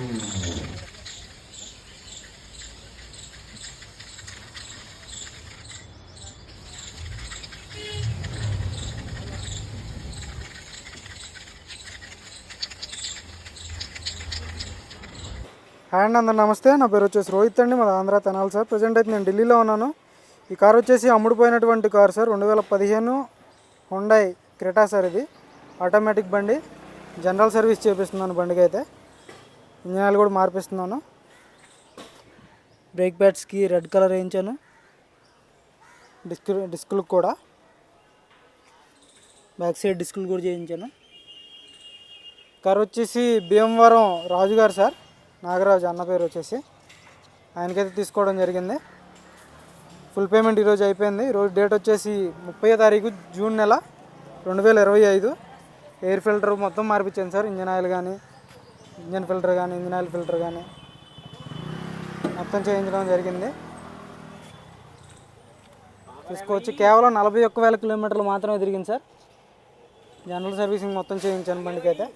And అందరు నమస్తే. నా పేరు వచ్చేసి రోహిత్ అండి. మాది ఆంధ్ర తెనాలి సార్. ప్రజెంట్ అయితే నేను ఢిల్లీలో ఉన్నాను. ఈ కార్ వచ్చేసి అమ్ముడుపోయినటువంటి కార్ సార్. రెండు వేల పదిహేను హుండై క్రెటా సార్ ఇది. ఆటోమేటిక్ బండి. జనరల్ సర్వీస్ చేపిస్తున్నాను బండికి అయితే ఇంజన్ ఆయిల్ కూడా మార్పిస్తున్నాను. బ్రేక్ ప్యాడ్స్కి రెడ్ కలర్ వేయించాను. డిస్క్ డిస్కులకు కూడా. బ్యాక్ సైడ్ డిస్కులు కూడా చేయించాను. కార్ వచ్చేసి భీమవరం రాజు గారు సార్. నాగరాజు అన్న పేరు వచ్చేసి. ఆయనకైతే తీసుకోవడం జరిగింది. ఫుల్ పేమెంట్ ఈరోజు అయిపోయింది. ఈరోజు డేట్ వచ్చేసి ముప్పై తారీఖు జూన్ నెల రెండు వేల ఇరవై ఐదు. ఎయిర్ ఫిల్టర్ మొత్తం మార్పించాను సార్. ఇంజన్ ఆయిల్ కానీ ఇంజన్ ఫిల్టర్ కానీ ఇంజన్ ఆయిల్ ఫిల్టర్ కానీ మొత్తం చేయించడం జరిగింది. చూసుకోవచ్చు. కేవలం నలభై ఒక్క వేల కిలోమీటర్లు మాత్రమే తిరిగింది సార్. జనరల్ సర్వీసింగ్ మొత్తం చేయించాను బండికి అయితే